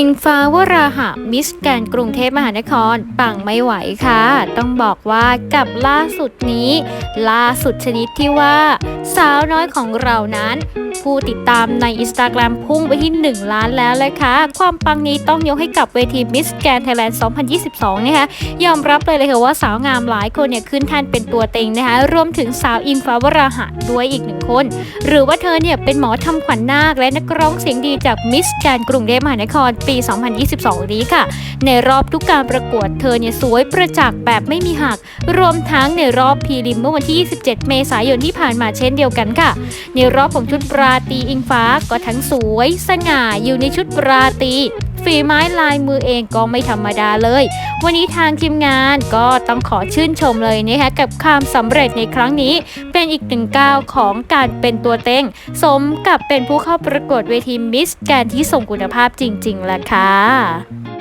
ิงฟ้าวราหะมิสแกนกรุงเทพมหานคร ปังไม่ไหวค่ะ ต้องบอกว่ากับล่าสุดนี้ ล่าสุดชนิดที่ว่า สาวน้อยของเรานั้น ผู้ติดตามในอินสตาแกรมพุ่งไปที่ 1 ล้านแล้วเลยค่ะ ความปังนี้ต้องยกให้กับเวทีมิสแกรนไทยแลนด์2022 นะคะ ยอมรับเลยเลยค่ะว่าสาวงามหลายคนเนี่ยขึ้นแท่นเป็นตัวเต็งนะคะ รวมถึงสาวอิงฟ้าวราหะด้วยอีกหนึ่งคน หรือว่าเธอเนี่ยเป็นหมอทำขวัญนาค และนักร้องเสียงดีจากมิสแกรนกรุงเทพมหานครปี 2022 นี้ค่ะ ในรอบทุกการประกวดเธอเนี่ยสวยประจักษ์แบบไม่มีหัก รวมทั้งในรอบพรีลิมเมื่อวันที่ 27 เมษายนที่ผ่านมาเช่นเดียวกันค่ะ ในรอบของชุดราตรีอิงฟ้าก็ทั้งสวย สง่าอยู่ในชุดราตรีฝีไม้ลายมือเองก็ไม่ธรรมดาเลย วันนี้ทางทีมงานก็ต้องขอชื่นชมเลยนะคะกับความสำเร็จในครั้งนี้ เป็นอีกหนึ่งก้าวของการเป็นตัวเต็ง สมกับเป็นผู้เข้าประกวดเวทีมิสแกรนที่ทรงคุณภาพจริงๆแหละค่ะ